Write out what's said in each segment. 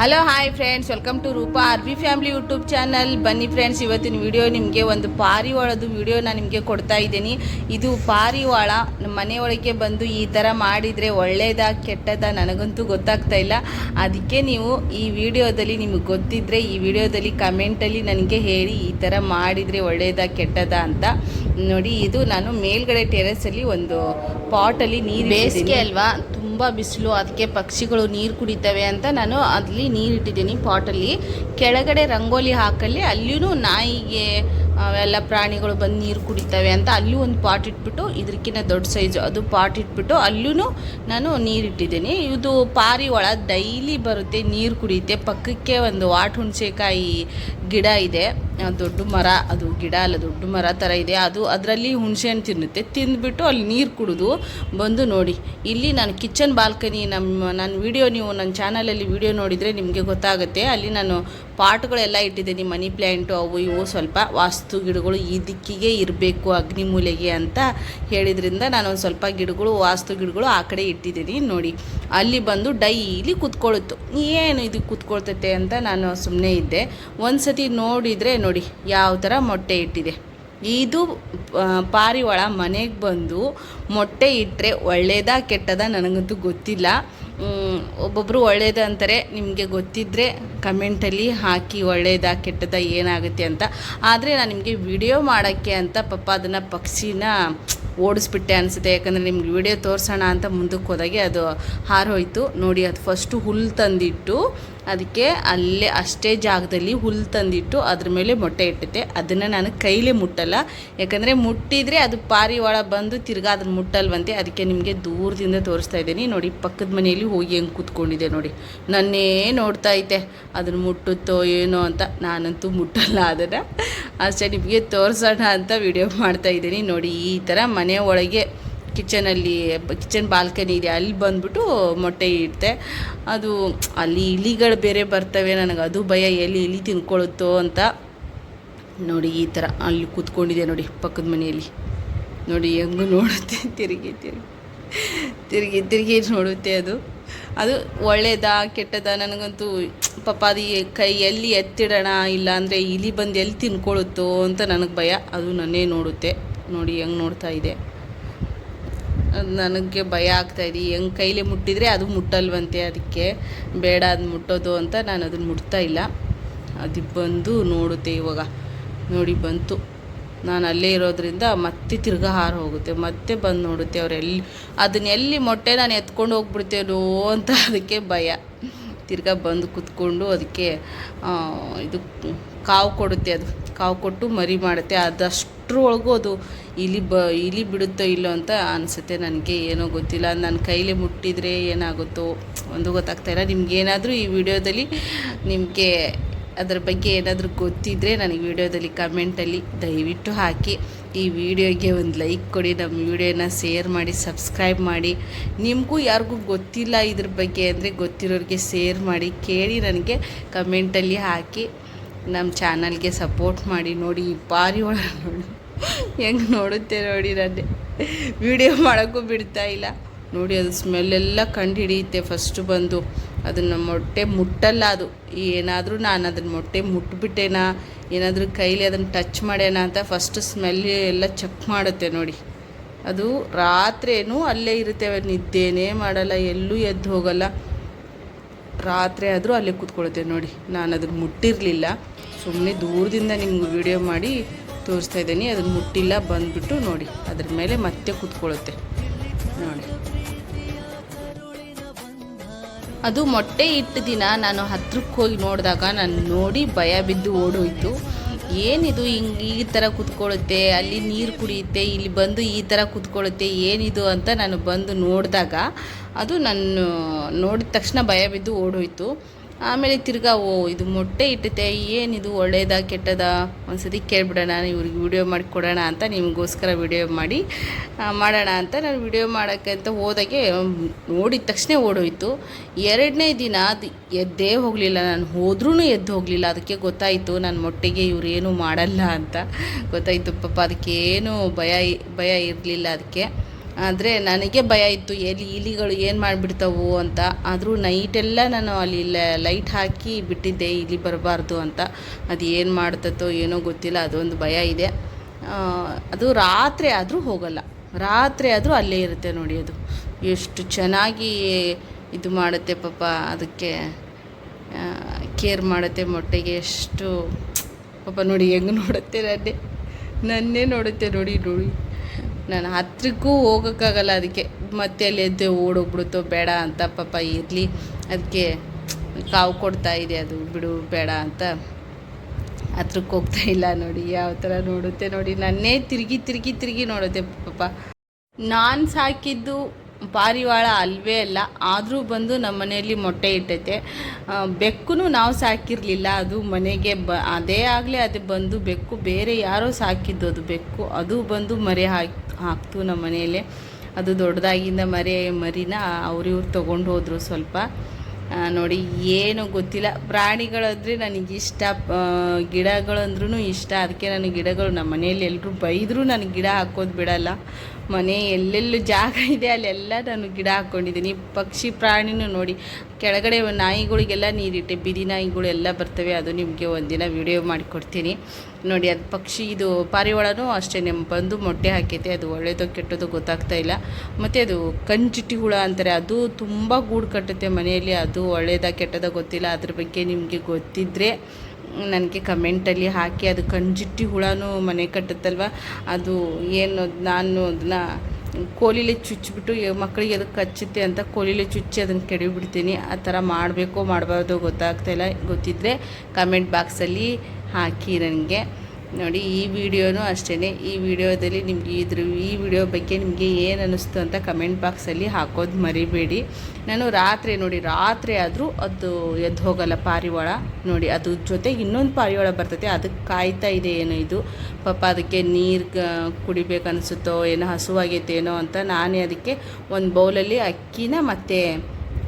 Hello hi friends welcome to Rupa R B family YouTube channel ಬನ್ನಿ friends ಇವತ್ತಿನ video ನಿಮಗೆ ಒಂದು ಪಾರಿವಾಳದ video ನಾನು ನಿಮಗೆ ಕೊಡ್ತಾ ಇದ್ದೀನಿ. ಇದು ಪಾರಿವಾಳ ನಮ್ಮ ಮನೆಯೊಳಗೆ ಬಂದು ಈ ಥರ ಮಾಡಿದರೆ ಒಳ್ಳೇದಾ, ಕೆಟ್ಟದಾ ನನಗಂತೂ ಗೊತ್ತಾಗ್ತಾ ಇಲ್ಲ. ಅದಕ್ಕೆ ನೀವು ಈ ವಿಡಿಯೋದಲ್ಲಿ ನಿಮಗೆ ಗೊತ್ತಿದ್ದರೆ ಈ ವಿಡಿಯೋದಲ್ಲಿ ಕಮೆಂಟಲ್ಲಿ ನನಗೆ ಹೇಳಿ ಈ ಥರ ಮಾಡಿದರೆ ಒಳ್ಳೇದಾ, ಕೆಟ್ಟದಾ ಅಂತ ನೋಡಿ. ಇದು ನಾನು ಮೇಲ್ಗಡೆ ಟೆರೆಸಲ್ಲಿ ಒಂದು ಪಾಟಲ್ಲಿ ನೀರು ಬೇಸಿಗೆ ಅಲ್ವಾ? ತುಂಬ ಬಿಸಿಲು, ಅದಕ್ಕೆ ಪಕ್ಷಿಗಳು ನೀರು ಕುಡಿತವೆ ಅಂತ ನಾನು ಅಲ್ಲಿ ನೀರು ಇಟ್ಟಿದ್ದೀನಿ ಪಾಟಲ್ಲಿ. ಕೆಳಗಡೆ ರಂಗೋಲಿ ಹಾಕಲ್ಲಿ ಅಲ್ಲಿಯೂ ನಾಯಿಗೆ ಎಲ್ಲ ಪ್ರಾಣಿಗಳು ಬಂದು ನೀರು ಕುಡಿತವೆ ಅಂತ ಅಲ್ಲೂ ಒಂದು ಪಾಟ್ ಇಟ್ಬಿಟ್ಟು ಇದಕ್ಕಿಂತ ದೊಡ್ಡ ಸೈಜು ಅದು ಪಾಟ್ ಇಟ್ಬಿಟ್ಟು ಅಲ್ಲೂ ನಾನು ನೀರು ಇಟ್ಟಿದ್ದೀನಿ. ಇದು ಒಳ ಡೈಲಿ ಬರುತ್ತೆ ನೀರು ಕುಡಿಯುತ್ತೆ ಪಕ್ಕಕ್ಕೆ ಒಂದು ವಾಟ್ ಹುಣಸೆಕಾಯಿ ಗಿಡ ಇದೆ. ದೊಡ್ಡ ಮರ, ಅದು ಗಿಡ ಅಲ್ಲ, ದೊಡ್ಡ ಮರ ಥರ ಇದೆ. ಅದು ಅದರಲ್ಲಿ ಹುಣಸೆ ಹಣ್ಣು ತಿನ್ನುತ್ತೆ. ತಿಂದ್ಬಿಟ್ಟು ಅಲ್ಲಿ ನೀರು ಕುಡಿದು ಬಂದು ನೋಡಿ. ಇಲ್ಲಿ ನಾನು ಕಿಚನ್ ಬಾಲ್ಕನಿ ನಮ್ಮ ನನ್ನ ವಿಡಿಯೋ ನೀವು ನನ್ನ ಚಾನಲಲ್ಲಿ ವಿಡಿಯೋ ನೋಡಿದರೆ ನಿಮಗೆ ಗೊತ್ತಾಗುತ್ತೆ. ಅಲ್ಲಿ ನಾನು ಪಾಟ್ಗಳೆಲ್ಲ ಇಟ್ಟಿದ್ದೀನಿ, ಮನಿ ಪ್ಲ್ಯಾಂಟು ಅವು ಇವು. ಸ್ವಲ್ಪ ವಾಸ್ತು ಗಿಡಗಳು ಈ ದಿಕ್ಕಿಗೆ ಇರಬೇಕು ಅಗ್ನಿ ಮೂಲೆಗೆ ಅಂತ ಹೇಳಿದ್ರಿಂದ ನಾನು ಸ್ವಲ್ಪ ಗಿಡಗಳು, ವಾಸ್ತು ಗಿಡಗಳು ಆ ಕಡೆ ಇಟ್ಟಿದ್ದೀನಿ ನೋಡಿ. ಅಲ್ಲಿ ಬಂದು ಡೈಲಿ ಕೂತ್ಕೊಳ್ಳುತ್ತು ಏನು ಇದು ಕೂತ್ಕೊಳ್ತೈತೆ ಅಂತ ನಾನು ಸುಮ್ಮನೆ ಇದ್ದೆ. ಒಂದು ಸತಿ ನೋಡಿದರೆ ನೋಡಿ ಯಾವ ಥರ ಮೊಟ್ಟೆ ಇಟ್ಟಿದೆ. ಇದು ಪಾರಿವಾಳ ಮನೆಗೆ ಬಂದು ಮೊಟ್ಟೆ ಇಟ್ಟರೆ ಒಳ್ಳೇದಾ ಕೆಟ್ಟದಾ ನನಗಂತೂ ಗೊತ್ತಿಲ್ಲ. ಒಬ್ಬೊಬ್ಬರು ಒಳ್ಳೇದ ಅಂತಾರೆ, ನಿಮಗೆ ಗೊತ್ತಿದ್ದರೆ ಕಮೆಂಟಲ್ಲಿ ಹಾಕಿ ಒಳ್ಳೇದಾ ಕೆಟ್ಟದಾ ಏನಾಗುತ್ತೆ ಅಂತ. ಆದರೆ ನಾನು ನಿಮಗೆ ವಿಡಿಯೋ ಮಾಡೋಕ್ಕೆ ಅಂತ ಪಾಪ ಅದನ್ನು ಪಕ್ಷಿನ ಓಡಿಸ್ಬಿಟ್ಟೆ ಅನಿಸುತ್ತೆ. ಯಾಕಂದರೆ ನಿಮ್ಗೆ ವಿಡಿಯೋ ತೋರಿಸೋಣ ಅಂತ ಮುಂದಕ್ಕೆ ಹೋದಾಗೆ ಅದು ಹಾರೋಯ್ತು ನೋಡಿ, ಅದು ಫಸ್ಟು ಹುಲ್ಲು ತಂದಿಟ್ಟು ಅದಕ್ಕೆ ಅಲ್ಲೇ ಅಷ್ಟೇ ಜಾಗದಲ್ಲಿ ಹುಲ್ಲು ತಂದಿಟ್ಟು ಅದ್ರ ಮೇಲೆ ಮೊಟ್ಟೆ ಇಟ್ಟುತ್ತೆ ಅದನ್ನು ನಾನು ಕೈಲೇ ಮುಟ್ಟಲ್ಲ. ಯಾಕಂದರೆ ಮುಟ್ಟಿದರೆ ಅದು ಪಾರಿವಾಳ ಬಂದು ತಿರ್ಗಾ ಅದನ್ನು ಮುಟ್ಟಲ್ವಂತೆ. ಅದಕ್ಕೆ ನಿಮಗೆ ದೂರದಿಂದ ತೋರಿಸ್ತಾ ಇದ್ದೀನಿ. ನೋಡಿ, ಪಕ್ಕದ ಮನೆಯಲ್ಲಿ ಹೋಗಿ ಹೆಂಗೆ ಕೂತ್ಕೊಂಡಿದೆ ನೋಡಿ. ನನ್ನೇ ನೋಡ್ತಾ ಐತೆ ಅದನ್ನು ಮುಟ್ಟುತ್ತೋ ಏನೋ ಅಂತ. ನಾನಂತೂ ಮುಟ್ಟಲ್ಲ ಅದನ್ನು. ಅಷ್ಟೇ ನಿಮಗೆ ತೋರಿಸೋಣ ಅಂತ ವಿಡಿಯೋ ಮಾಡ್ತಾ ಇದ್ದೀನಿ. ನೋಡಿ, ಈ ಥರ ಮನೆ ಒಳಗೆ ಕಿಚನಲ್ಲಿ, ಕಿಚನ್ ಬಾಲ್ಕನಿ ಇದೆ, ಅಲ್ಲಿ ಬಂದ್ಬಿಟ್ಟು ಮೊಟ್ಟೆ ಇಡುತ್ತೆ ಅದು ಅಲ್ಲಿ ಇಲಿಗಳು ಬೇರೆ ಬರ್ತವೆ, ನನಗೆ ಅದು ಭಯ, ಎಲ್ಲಿ ಇಲಿ ತಿನ್ಕೊಳ್ಳುತ್ತೋ ಅಂತ. ನೋಡಿ, ಈ ಥರ ಅಲ್ಲಿ ಕೂತ್ಕೊಂಡಿದೆ ನೋಡಿ, ಪಕ್ಕದ ಮನೆಯಲ್ಲಿ. ನೋಡಿ, ಹೆಂಗು ನೋಡುತ್ತೆ, ತಿರುಗಿ ತಿರುಗಿ. ತಿರುಗಿ ತಿರುಗಿ ನೋಡುತ್ತೆ ಅದು. ಅದು ಒಳ್ಳೇದಾ, ಕೆಟ್ಟದಾ ನನಗಂತೂ ಪಾಪ ಅದು ಕೈ ಎಲ್ಲಿ ಎತ್ತಿಡೋಣ, ಇಲ್ಲ ಅಂದರೆ ಇಲಿ ಬಂದು ಎಲ್ಲಿ ತಿನ್ಕೊಳ್ಳುತ್ತೋ ಅಂತ ನನಗೆ ಭಯ. ಅದು ನನ್ನೇ ನೋಡುತ್ತೆ. ನೋಡಿ ಹೆಂಗೆ ನೋಡ್ತಾ ಇದೆ. ನನಗೆ ಭಯ ಆಗ್ತಾಯಿದೆ ಹೆಂಗೆ ಕೈಲಿ ಮುಟ್ಟಿದರೆ ಅದು ಮುಟ್ಟಲ್ವಂತೆ ಅದಕ್ಕೆ. ಬೇಡ ಅದು ಮುಟ್ಟೋದು ಅಂತ ನಾನು ಅದನ್ನು ಮುಟ್ತಾ ಇಲ್ಲ. ಅದು ಬಂದು ನೋಡುತ್ತೆ ಇವಾಗ. ನೋಡಿ ಬಂತು. ನಾನು ಅಲ್ಲೇ ಇರೋದ್ರಿಂದ ಮತ್ತೆ ತಿರ್ಗಾ ಹಾರು ಹೋಗುತ್ತೆ, ಮತ್ತೆ ಬಂದು ನೋಡುತ್ತೆ ಅವರೆಲ್ಲಿ ಅದನ್ನ ಎಲ್ಲಿ ಮೊಟ್ಟೆ ನಾನು ಎತ್ಕೊಂಡು ಹೋಗ್ಬಿಡ್ತೇನೋ ಅಂತ ಅದಕ್ಕೆ ಭಯ. ತಿರ್ಗಾ ಬಂದು ಕುತ್ಕೊಂಡು ಅದಕ್ಕೆ ಇದು ಕಾವು ಕೊಡುತ್ತೆ ಅದು, ಕಾವು ಕೊಟ್ಟು ಮರಿ ಮಾಡುತ್ತೆ ಅದಷ್ಟರೊಳಗೂ ಅದು ಇಲಿ ಬ, ಇಲಿ ಬಿಡುತ್ತೋ ಇಲ್ಲೋ ಅಂತ ಅನಿಸುತ್ತೆ ನನಗೆ, ಏನೋ ಗೊತ್ತಿಲ್ಲ ನನ್ನ ಕೈಲಿ ಮುಟ್ಟಿದರೆ ಏನಾಗುತ್ತೋ, ಒಂದು ಗೊತ್ತಾಗ್ತಾಯಿಲ್ಲ ನಿಮ್ಗೇನಾದರೂ ಈ ವಿಡಿಯೋದಲ್ಲಿ ನಿಮಗೆ ಅದರ ಬಗ್ಗೆ ಏನಾದರೂ ಗೊತ್ತಿದ್ದರೆ ನನಗೆ ವಿಡಿಯೋದಲ್ಲಿ ಕಮೆಂಟಲ್ಲಿ ದಯವಿಟ್ಟು ಹಾಕಿ. ಈ ವಿಡಿಯೋಗೆ ಒಂದು ಲೈಕ್ ಕೊಡಿ, ನಮ್ಮ ವಿಡಿಯೋನ ಶೇರ್ ಮಾಡಿ ಸಬ್ಸ್ಕ್ರೈಬ್ ಮಾಡಿ. ನಿಮಗೂ ಯಾರಿಗೂ ಗೊತ್ತಿಲ್ಲ ಇದ್ರ ಬಗ್ಗೆ ಅಂದರೆ ಗೊತ್ತಿರೋರಿಗೆ ಶೇರ್ ಮಾಡಿ, ಕೇಳಿ ನನಗೆ ಕಮೆಂಟಲ್ಲಿ ಹಾಕಿ. ನಮ್ಮ ಚಾನಲ್ಗೆ ಸಪೋರ್ಟ್ ಮಾಡಿ. ನೋಡಿ, ಈ ಒಳಗೆ ನೋಡಿ. ಹೆಂಗೆ ನೋಡುತ್ತೆ ನೋಡಿ ನಾನು ವಿಡಿಯೋ ಮಾಡೋಕ್ಕೂ ಬಿಡ್ತಾ ಇಲ್ಲ. ನೋಡಿ, ಅದು ಸ್ಮೆಲ್ಲೆಲ್ಲ ಕಂಡು ಹಿಡಿಯುತ್ತೆ. ಫಸ್ಟು ಬಂದು ಅದನ್ನು ಮೊಟ್ಟೆ ಮುಟ್ಟಲ್ಲ ಅದು. ಏನಾದರೂ ನಾನು ಅದನ್ನ ಮೊಟ್ಟೆ ಮುಟ್ಬಿಟ್ಟೇನಾ? ಏನಾದರೂ ಕೈಲಿ ಅದನ್ನು ಟಚ್ ಮಾಡ್ಯಾನ ಅಂತ ಫಸ್ಟ್ ಸ್ಮೆಲ್ ಎಲ್ಲ ಚೆಕ್ ಮಾಡುತ್ತೆ ನೋಡಿ. ಅದು ರಾತ್ರಿನೂ ಅಲ್ಲೇ ಇರುತ್ತೆ ನಿದ್ದೆನೇ ಮಾಡಲ್ಲ, ಎಲ್ಲೂ ಎದ್ದು ಹೋಗಲ್ಲ. ರಾತ್ರಿ ಆದರೂ ಅಲ್ಲೇ ಕೂತ್ಕೊಳುತ್ತೆ ನೋಡಿ. ನಾನು ಅದನ್ನು ಮುಟ್ಟಿರಲಿಲ್ಲ. ಸುಮ್ಮನೆ ದೂರದಿಂದ ನಿಮ್ಗೆ ವಿಡಿಯೋ ಮಾಡಿ ತೋರಿಸ್ತಾ ಇದ್ದೀನಿ. ಅದನ್ನು ಮುಟ್ಟಿಲ್ಲ ಬಂದುಬಿಟ್ಟು ನೋಡಿ. ಅದ್ರ ಮೇಲೆ ಮತ್ತೆ ಕೂತ್ಕೊಳ್ಳುತ್ತೆ ನೋಡಿ. ಅದು ಮೊಟ್ಟೆ ಇಟ್ಟ ದಿನ ನಾನು ಹತ್ರಕ್ಕೆ ಹೋಗಿ ನೋಡಿದಾಗ ನಾನು ನೋಡಿ ಭಯ ಬಿದ್ದು ಓಡೋಯ್ತು. ಏನಿದು ಹಿಂಗೆ ಈ ಥರ ಕುತ್ಕೊಳ್ಳುತ್ತೆ, ಅಲ್ಲಿ ನೀರು ಕುಡಿಯುತ್ತೆ, ಇಲ್ಲಿ ಬಂದು ಈ ಥರ ಕುತ್ಕೊಳ್ಳುತ್ತೆ, ಏನಿದು ಅಂತ ನಾನು ಬಂದು ನೋಡಿದಾಗ ಅದು ನಾನು ನೋಡಿದ ತಕ್ಷಣ ಭಯ ಬಿದ್ದು ಓಡೋಯ್ತು. ಆಮೇಲೆ ತಿರ್ಗಾ, ಓ, ಇದು ಮೊಟ್ಟೆ ಇಟ್ಟತೆ ಏನಿದು ಒಳ್ಳೇದಾ, ಕೆಟ್ಟದಾ? ಒಂದ್ಸತಿ ಕೇಳ್ಬಿಡೋಣ, ಇವ್ರಿಗೆ ವಿಡಿಯೋ ಮಾಡಿ ಕೊಡೋಣ ಅಂತ ನಿಮಗೋಸ್ಕರ ವಿಡಿಯೋ ಮಾಡಿ ಮಾಡೋಣ ಅಂತ ನಾನು ವಿಡಿಯೋ ಮಾಡೋಕ್ಕೆ ಅಂತ ಹೋದಾಗೆ ನೋಡಿದ ತಕ್ಷಣ ಓಡೋಯ್ತು. ಎರಡನೇ ದಿನ ಅದು ಎದ್ದೇ ಹೋಗಲಿಲ್ಲ, ನಾನು ಹೋದ್ರೂ ಎದ್ದು ಹೋಗಲಿಲ್ಲ. ಅದಕ್ಕೆ ಗೊತ್ತಾಯಿತು ನನ್ನ ಮೊಟ್ಟೆಗೆ ಇವರೇನು ಮಾಡಲ್ಲ ಅಂತ. ಗೊತ್ತಾಯಿತು, ಪಾಪ, ಅದಕ್ಕೇನು ಭಯ ಭಯ ಇರಲಿಲ್ಲ ಅದಕ್ಕೆ. ಆದರೆ ನನಗೆ ಭಯ ಇತ್ತು ಎಲ್ಲಿ ಇಲಿಗಳು ಏನು ಮಾಡಿಬಿಡ್ತಾವು ಅಂತ. ಆದರೂ ನೈಟೆಲ್ಲ ನಾನು ಅಲ್ಲಿ ಲೈಟ್ ಹಾಕಿ ಬಿಟ್ಟಿದ್ದೆ ಇಲಿ ಬರಬಾರ್ದು ಅಂತ. ಅದು ಏನು ಮಾಡ್ತತ್ತೋ ಏನೋ ಗೊತ್ತಿಲ್ಲ, ಅದೊಂದು ಭಯ ಇದೆ. ಅದು ರಾತ್ರಿ ಆದರೂ ಹೋಗಲ್ಲ. ರಾತ್ರಿ ಆದರೂ ಅಲ್ಲೇ ಇರುತ್ತೆ ನೋಡಿ ಅದು. ಎಷ್ಟು ಚೆನ್ನಾಗಿ ಇದು ಮಾಡುತ್ತೆ ಪಾಪ, ಅದಕ್ಕೆ ಕೇರ್ ಮಾಡುತ್ತೆ ಮೊಟ್ಟೆಗೆ ಎಷ್ಟು. ಪಾಪ ನೋಡಿ ಹೆಂಗೆ ನೋಡುತ್ತೆ ನನ್ನೇ ನನ್ನೇ ನೋಡುತ್ತೆ ನೋಡಿ ನೋಡಿ. ನಾನು ಹತ್ತಿರಕ್ಕೂ ಹೋಗೋಕ್ಕಾಗಲ್ಲ ಅದಕ್ಕೆ. ಮತ್ತೆ ಅಲ್ಲಿ ಎದ್ದು ಓಡೋಗ್ಬಿಡುತ್ತೋ ಬೇಡ ಅಂತ ಪಾಪ ಇರಲಿ. ಅದಕ್ಕೆ ಕಾವು ಕೊಡ್ತಾ ಇದೆ, ಅದು ಬಿಡು, ಬೇಡ ಅಂತ. ಹತ್ರಕ್ಕೆ ಹೋಗ್ತಾ ಇಲ್ಲ ನೋಡಿ, ಯಾವ ಥರ ನೋಡುತ್ತೆ ನೋಡಿ. ನನ್ನೇ ತಿರುಗಿ ತಿರುಗಿ ತಿರುಗಿ ನೋಡುತ್ತೆ ಪಾಪ. ನಾನು ಸಾಕಿದ್ದು ಪಾರಿವಾಳ ಅಲ್ವೇ ಅಲ್ಲ, ಆದರೂ ಬಂದು ನಮ್ಮ ಮನೆಯಲ್ಲಿ ಮೊಟ್ಟೆ ಇಟ್ಟೈತೆ. ಬೆಕ್ಕು ನಾವು ಸಾಕಿರಲಿಲ್ಲ, ಅದು ಮನೆಗೆ ಬ, ಅದೇ ಆಗಲೇ ಅದು ಬಂದು ಬೆಕ್ಕು, ಬೇರೆ ಯಾರೋ ಸಾಕಿದ್ದು ಅದು ಬೆಕ್ಕು, ಅದು ಬಂದು ಮರಿ ಹಾಕಿ, ಹಾಕ್ತು ನಮ್ಮ ಮನೆಯಲ್ಲೇ. ಅದು ದೊಡ್ಡದಾಗಿಂದ ಮರಿ, ಮರಿನ ಅವ್ರಿವ್ರು ತೊಗೊಂಡು ಹೋದರು ಸ್ವಲ್ಪ. ನೋಡಿ, ಏನು ಗೊತ್ತಿಲ್ಲ. ಪ್ರಾಣಿಗಳಂದರೆ ನನಗಿಷ್ಟ ಗಿಡಗಳಂದ್ರೂ ಇಷ್ಟ. ಅದಕ್ಕೆ ನನಗೆ ಗಿಡಗಳು ನಮ್ಮ ಮನೆಯಲ್ಲಿ ಎಲ್ಲರೂ ಬೈದರೂ ನನಗೆ ಗಿಡ ಹಾಕೋದು ಬಿಡಲ್ಲ. ಮನೆ ಎಲ್ಲೆಲ್ಲೂ ಜಾಗ ಇದೆ, ಅಲ್ಲೆಲ್ಲ ನಾನು ಗಿಡ ಹಾಕ್ಕೊಂಡಿದ್ದೀನಿ. ಪಕ್ಷಿ ಪ್ರಾಣಿನೂ ನೋಡಿ, ಕೆಳಗಡೆ ನಾಯಿಗಳಿಗೆಲ್ಲ ನೀರಿಟ್ಟೆ ಬಿದಿ ನಾಯಿಗಳೆಲ್ಲ ಬರ್ತವೆ, ಅದು ನಿಮಗೆ ಒಂದಿನ ವಿಡಿಯೋ ಮಾಡಿಕೊಡ್ತೀನಿ. ನೋಡಿ, ಅದು ಪಕ್ಷಿ, ಇದು ಪಾರಿವಾಳನೂ ಅಷ್ಟೇ ಬಂದು ಮೊಟ್ಟೆ ಹಾಕೈತೆ, ಅದು ಒಳ್ಳೆಯದೋ ಕೆಟ್ಟದೋ ಗೊತ್ತಾಗ್ತಾ ಇಲ್ಲ. ಮತ್ತು ಅದು ಕಂಚಿಟ್ಟಿ ಹುಳ ಅಂತಾರೆ, ಅದು ತುಂಬ ಗೂಡು ಕಟ್ಟುತ್ತೆ ಮನೆಯಲ್ಲಿ, ಅದು ಒಳ್ಳೆಯದ ಕೆಟ್ಟದ ಗೊತ್ತಿಲ್ಲ, ಅದ್ರ ಬಗ್ಗೆ ನಿಮಗೆ ಗೊತ್ತಿದ್ದರೆ ನನಗೆ ಕಮೆಂಟಲ್ಲಿ ಹಾಕಿ ಅದು ಕಂಜಿಟ್ಟಿ ಹುಳನೂ ಮನೆ ಕಟ್ಟುತ್ತಲ್ವ? ಅದು ಏನು ನಾನು ಅದನ್ನ ಕೋಲಿಲೆ ಚುಚ್ಚಿಬಿಟ್ಟು ಮಕ್ಕಳಿಗೆ ಅದು ಕಚ್ಚುತ್ತೆ ಅಂತ ಕೋಲಿಲೆ ಚುಚ್ಚಿ ಅದನ್ನು ಕೆಡವಿಬಿಡ್ತೀನಿ. ಆ ಥರ ಮಾಡಬೇಕೋ ಮಾಡಬಾರ್ದೋ ಗೊತ್ತಾಗ್ತಾಯಿಲ್ಲ ಗೊತ್ತಿದ್ದರೆ ಕಮೆಂಟ್ ಬಾಕ್ಸಲ್ಲಿ ಹಾಕಿ ನನಗೆ. ನೋಡಿ, ಈ ವಿಡಿಯೋನೂ ಅಷ್ಟೇ ಈ ವಿಡಿಯೋದಲ್ಲಿ ನಿಮಗೆ ಇದ್ರ, ಈ ವಿಡಿಯೋ ಬಗ್ಗೆ ನಿಮಗೆ ಏನು ಅನ್ನಿಸ್ತು ಅಂತ ಕಮೆಂಟ್ ಬಾಕ್ಸಲ್ಲಿ ಹಾಕೋದು ಮರಿಬೇಡಿ. ನಾನು ರಾತ್ರಿ ನೋಡಿ, ರಾತ್ರಿ ಆದರೂ ಅದು ಎದ್ದು ಹೋಗಲ್ಲ ಪಾರಿವಾಳ. ನೋಡಿ ಅದ್ರ ಜೊತೆ ಇನ್ನೊಂದು ಪಾರಿವಾಳ ಬರ್ತೈತೆ ಅದಕ್ಕೆ ಕಾಯ್ತಾ ಇದೆ ಏನೋ ಇದು. ಪಾಪ ಅದಕ್ಕೆ ನೀರು ಕುಡಿಬೇಕನ್ನಿಸುತ್ತೋ ಏನೋ ಹಸುವಾಗೈತೆ ಏನೋ ಅಂತ ನಾನೇ ಅದಕ್ಕೆ ಒಂದು ಬೌಲಲ್ಲಿ ಅಕ್ಕಿನ ಮತ್ತು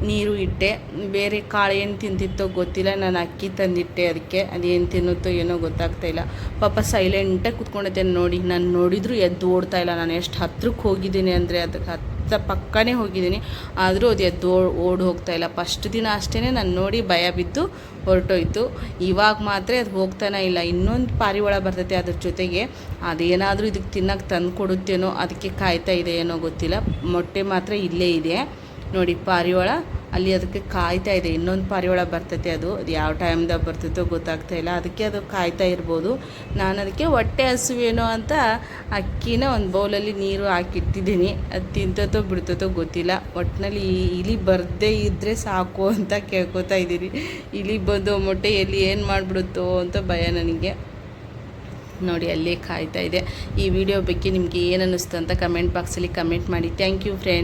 ನೀರು ಇಟ್ಟೆ. ಬೇರೆ ಕಾಳು ಏನು ತಿಂತಿತ್ತೋ ಗೊತ್ತಿಲ್ಲ. ನಾನು ಅಕ್ಕಿ ತಂದಿಟ್ಟೆ ಅದಕ್ಕೆ ಅದೇನು ತಿನ್ನುತ್ತೋ ಏನೋ ಗೊತ್ತಾಗ್ತಾ ಇಲ್ಲ. ಪಾಪ ಸೈಲೆಂಟಾಗಿ ಕುತ್ಕೊಂಡೈತೆ ನೋಡಿ. ನಾನು ನೋಡಿದ್ರು ಎದ್ದು ಓಡ್ತಾ ಇಲ್ಲ. ನಾನು ಎಷ್ಟು ಹತ್ರಕ್ಕೆ ಹೋಗಿದ್ದೀನಿ ಅಂದರೆ ಅದಕ್ಕೆ ಹತ್ತ ಪಕ್ಕನೇ ಹೋಗಿದ್ದೀನಿ. ಆದರೂ ಅದು ಎದ್ದು ಓಡ್ ಹೋಗ್ತಾ ಇಲ್ಲ. ಫಸ್ಟ್ ದಿನ ಅಷ್ಟೇ ನಾನು ನೋಡಿ ಭಯ ಬಿದ್ದು ಹೊರಟೋಯ್ತು. ಇವಾಗ ಮಾತ್ರ ಅದು ಹೋಗ್ತಾನೆ ಇಲ್ಲ. ಇನ್ನೊಂದು ಪಾರಿವಾಳ ಬರ್ತೈತೆ ಅದ್ರ ಜೊತೆಗೆ. ಅದೇನಾದರೂ ಇದಕ್ಕೆ ತಿನ್ನಕ್ಕೆ ತಂದು ಕೊಡುತ್ತೇನೋ ಅದಕ್ಕೆ ಕಾಯ್ತಾ ಇದೆ ಏನೋ ಗೊತ್ತಿಲ್ಲ. ಮೊಟ್ಟೆ ಮಾತ್ರ ಇಲ್ಲೇ ಇದೆ. ನೋಡಿ, ಪಾರಿವಾಳ, ಅಲ್ಲಿ ಅದಕ್ಕೆ ಕಾಯ್ತಾ ಇದೆ. ಇನ್ನೊಂದು ಪಾರಿವಾಳ ಬರ್ತೈತೆ ಅದು. ಅದು ಯಾವ ಟೈಮ್ದಾಗ ಬರ್ತೈತೋ ಗೊತ್ತಾಗ್ತಾ ಇಲ್ಲ. ಅದಕ್ಕೆ ಅದು ಕಾಯ್ತಾ ಇರ್ಬೋದು. ನಾನು ಅದಕ್ಕೆ ಹೊಟ್ಟೆ ಹಸುವೇನೋ ಅಂತ ಅಕ್ಕಿನ ಒಂದು ಬೌಲಲ್ಲಿ ನೀರು ಹಾಕಿಟ್ಟಿದ್ದೀನಿ. ಅದು ತಿಂತತೋ ಬಿಡ್ತತೋ ಗೊತ್ತಿಲ್ಲ. ಒಟ್ಟಿನಲ್ಲಿ ಇಲಿ ಬರದೇ ಇದ್ದರೆ ಸಾಕು ಅಂತ ಕೇಳ್ಕೊತಾ ಇದ್ದೀನಿ ಇಲಿ ಬಂದು ಮೊಟ್ಟೆ ಎಲ್ಲಿ ಏನು ಮಾಡಿಬಿಡುತ್ತೋ ಅಂತ ಭಯ ನನಗೆ. ನೋಡಿ, ಅಲ್ಲೇ ಕಾಯ್ತಾ ಇದೆ. ಈ ವಿಡಿಯೋ ಬಗ್ಗೆ ನಿಮಗೆ ಏನು ಅನ್ನಿಸ್ತು ಅಂತ ಕಮೆಂಟ್ ಬಾಕ್ಸಲ್ಲಿ ಕಮೆಂಟ್ ಮಾಡಿ. Thank you friend.